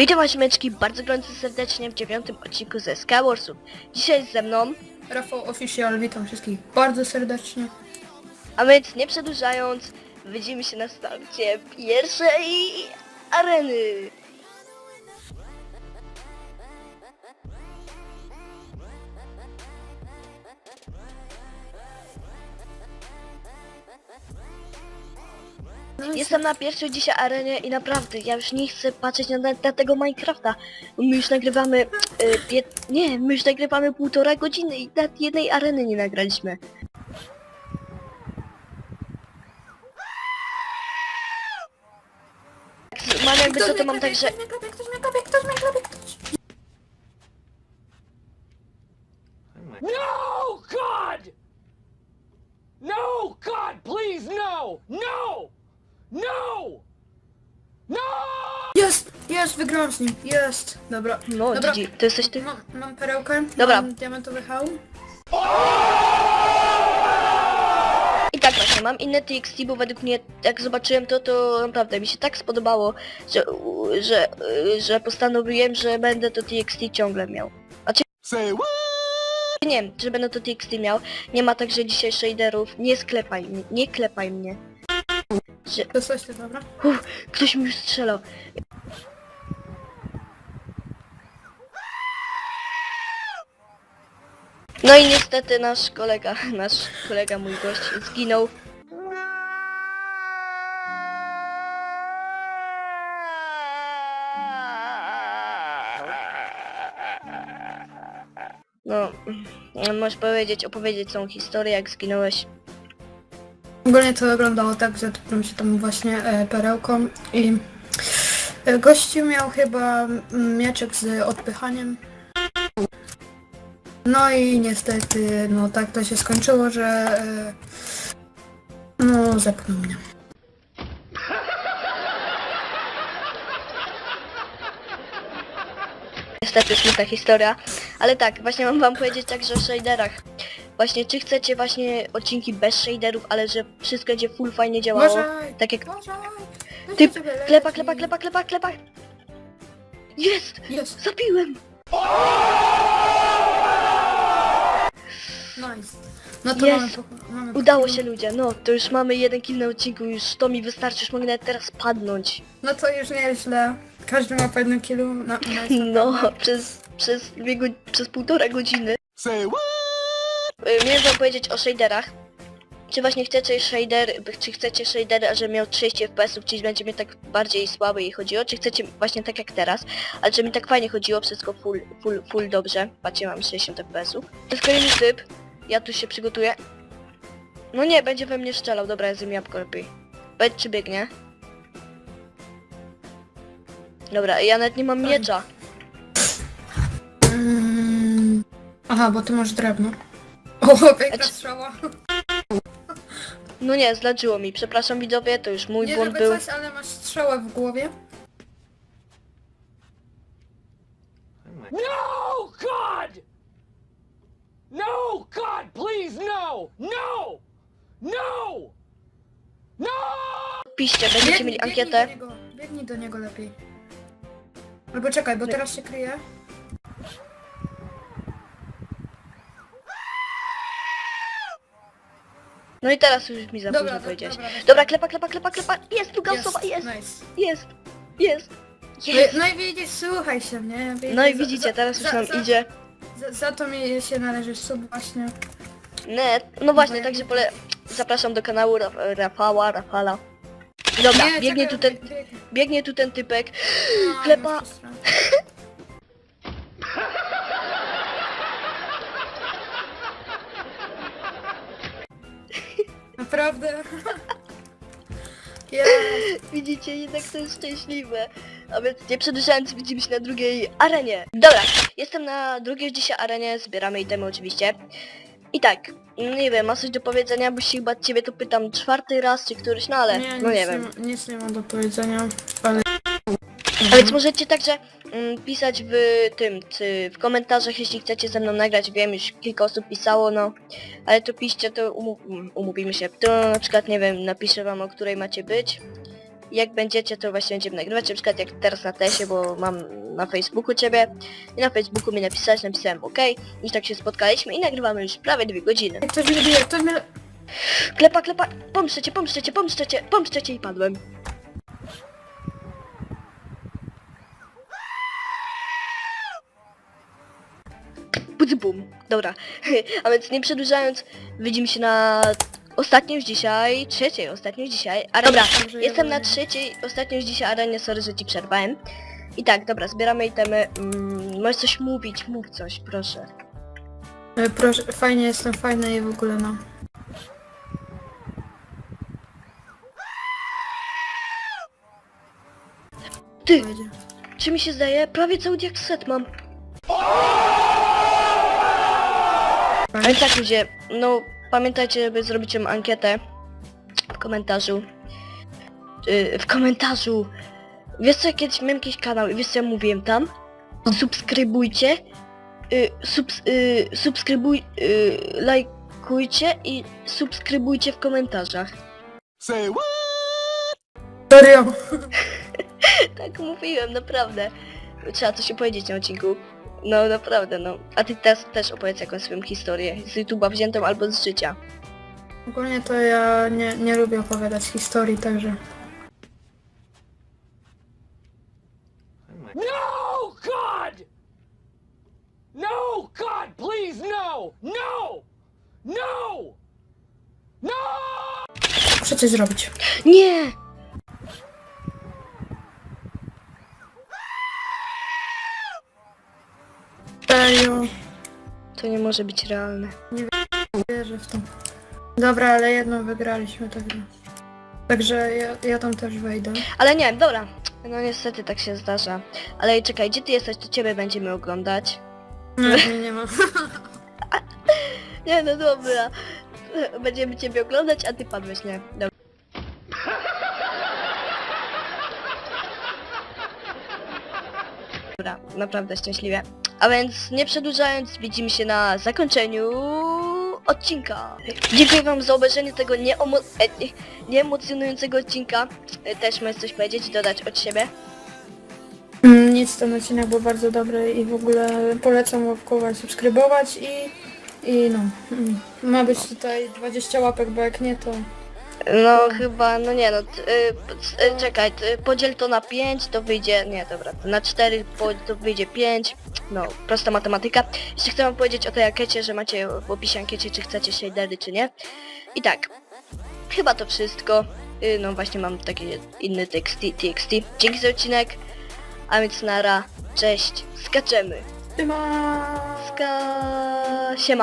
Witam was meczki bardzo gorąco serdecznie w dziewiątym odcinku ze Skywarsów. Dzisiaj jest ze mną, Rafał Official, witam wszystkich bardzo serdecznie. a więc nie przedłużając, widzimy się na starcie pierwszej areny. Jestem na pierwszej dzisiaj arenie i naprawdę ja już nie chcę patrzeć na, na tego Minecrafta. My już nagrywamy, y, pie, nie, my już nagrywamy półtora godziny i nawet jednej areny nie nagraliśmy. Tak, Mam jakby co to mam tak, że... Ktoś mnie klapie, ktoś mnie klapie, ktoś mnie klapie, ktoś. No, God! No, God, please, no! No! No! No! Jest, jest, wygrałam z nim, jest. Dobra, No, Dobra. GG, to jesteś ty? mam, mam perełkę, Dobra. mam diamentowy hełm. I tak właśnie, mam inne TXT, bo według mnie, jak zobaczyłem to, to naprawdę mi się tak spodobało, że, że, że postanowiłem, że będę to TXT ciągle miał. Say what? Nie wiem, czy będę to TXT miał. Nie ma także dzisiaj shaderów. Nie sklepaj mnie, nie klepaj mnie. Że, To coś ty, dobra? uff, ktoś mi już strzelał. No i niestety nasz kolega, nasz kolega, mój gość zginął. No, możesz powiedzieć, opowiedzieć całą historię, jak zginąłeś. Ogólnie to wyglądało tak, że topłem się tam właśnie e, perełką i e, gościu miał chyba mm, mieczek z odpychaniem. No i niestety, no tak to się skończyło, że e, no zepchnął mnie. Niestety smutna historia, ale tak, właśnie mam wam powiedzieć także o shaderach. Właśnie, czy chcecie właśnie odcinki bez shaderów, ale że wszystko będzie full fajnie działało? Uważaj! Tak jak Uważaj! Ty, klepa, klepa, klepa, klepa, klepa! Jest! Jest! Zabiłem! Nice. No to Jest. mamy, mamy Udało pokój. się ludzie, no to już mamy jeden kill na odcinku, już to mi wystarczy, już mogę nawet teraz padnąć. No to już nieźle. Każdy ma po jednym kilu na, na No, przez, przez, dwie przez półtora godziny. Say what? Y, Miałem wam powiedzieć o shaderach. Czy właśnie chcecie shader, czy chcecie shader, a że miał 30 fps, czyli będzie mi tak bardziej słabo jej chodziło, czy chcecie właśnie tak jak teraz, ale że mi tak fajnie chodziło, wszystko full, full, full dobrze. Patrzcie, mam 60 fps. To jest kolejny typ. Ja tu się przygotuję. No nie, będzie we mnie strzelał, dobra, ja zjem jabłko lepiej. Powiedz czy biegnie. Dobra, ja nawet nie mam miecza. Mm. Aha, bo ty masz drewno. O, piękna Znaczy- strzała. No nie, zlaczyło mi. Przepraszam widzowie, to już mój Nie błąd żeby był. coś, ale masz strzałę w głowie. No, God! No, God, please, no! No! No! No! Piszcie, będziecie mieli ankietę. Biegnij do niego, biegnij do niego lepiej. Albo czekaj, bo teraz się kryje. No i teraz już mi za Dobra, późno do- powiedziałeś. dobra, weź Dobra, klepa, klepa, klepa, klepa. Jest, druga osoba, jest, Nice. jest, jest. No, Jest. i- no i widzisz, słuchaj się, nie? Widzisz, No i widzicie, za- teraz już za- nam za- idzie. Za, za to mi się należy sub właśnie. Nie, no właśnie, Bo ja także pole... zapraszam do kanału Raf Rafała, Rafala. Dobra, Nie, biegnie tu czekaj, ten, ty- biegnie tu ten typek. No, Klepa. masz stronę. Naprawdę? Ja... Widzicie, jednak to jest szczęśliwe. A więc nie przedłużając, widzimy się na drugiej arenie. Dobra, jestem na drugiej dzisiaj arenie, zbieramy itemy oczywiście. I tak, nie wiem, masz coś do powiedzenia, bo się chyba ciebie to pytam czwarty raz czy któryś, no ale, Nie, no nic nie wiem. ma- nic nie mam do powiedzenia, ale... A więc możecie także mm, pisać w tym, czy w komentarzach, jeśli chcecie ze mną nagrać, wiem, już kilka osób pisało, no, ale to piszcie, to umu- um, umówimy się, to na przykład, nie wiem, napiszę wam, o której macie być jak będziecie, to właśnie będziemy nagrywać, na przykład jak teraz na tesie, bo mam na Facebooku ciebie i na Facebooku mi napisałeś, napisałem ok i tak się spotkaliśmy i nagrywamy już prawie dwie godziny. Ktoś mnie bije, ktoś mnie... Klepa, klepa, pomszczę cię, pomszczę cię, pomszczę cię, pomszczę cię i padłem. Budzy bum. Dobra. A więc nie przedłużając, widzimy się na ostatniej już dzisiaj, trzeciej ostatniej już dzisiaj. A dobra, jestem na trzeciej ostatniej już dzisiaj arenie, sorry, że ci przerwałem. I tak, dobra, zbieramy itemy. Mm, możesz coś mówić, mów coś, proszę. E, Proszę, fajnie jestem, fajny i w ogóle no. Ty, Będzie. czy mi się zdaje? Prawie cały jak set mam. Ale tak ludzie, no pamiętajcie, żeby zrobić ją ankietę w komentarzu. Yy, w komentarzu. Wiesz co, kiedyś miałem jakiś kanał i wiesz co ja mówiłem tam? Subskrybujcie, yy, subs, yy, subskrybuj, yy, lajkujcie i subskrybujcie w komentarzach. Say what? Serio? Tak mówiłem, naprawdę. Trzeba coś opowiedzieć na odcinku. No naprawdę, no. A ty teraz też opowiedz jakąś swoją historię. Z YouTube'a wziętą albo z życia. Ogólnie to ja nie, nie lubię opowiadać historii, także... No, God! No, God, please, no! No! No! No! Muszę coś zrobić. Nie! Serio? To nie może być realne. Wierzę w to. Dobra, ale jedną wygraliśmy tę grę. Także ja, ja tam też wejdę. Ale nie, dobra. No niestety tak się zdarza. Ale czekaj, gdzie ty jesteś, to ciebie będziemy oglądać. Nie, nie, nie ma. Nie, no dobra. Będziemy ciebie oglądać, a ty padłeś, nie? Dobra. Dobra, naprawdę szczęśliwie. A więc nie przedłużając, widzimy się na zakończeniu odcinka. Dziękuję wam za obejrzenie tego nieomo- e, nie- nieemocjonującego odcinka. E, Też możesz coś powiedzieć, dodać od siebie. Mm, Nic, ten odcinek był bardzo dobry i w ogóle polecam łapkować, subskrybować i... I no, mm, ma być tutaj 20 łapek, bo jak nie to... No chyba, no nie no, t- y, c- y, czekaj, t- podziel to na 5, to wyjdzie, nie dobra, na 4 po, to wyjdzie 5, no prosta matematyka. Jeszcze chcę wam powiedzieć o tej ankiecie, że macie w opisie ankiecie, czy chcecie shadery, czy nie. I tak, chyba to wszystko, y, no właśnie mam taki inny tekst, txt. Dzięki za odcinek, a więc nara, cześć, skaczemy, Siema! ska... siema.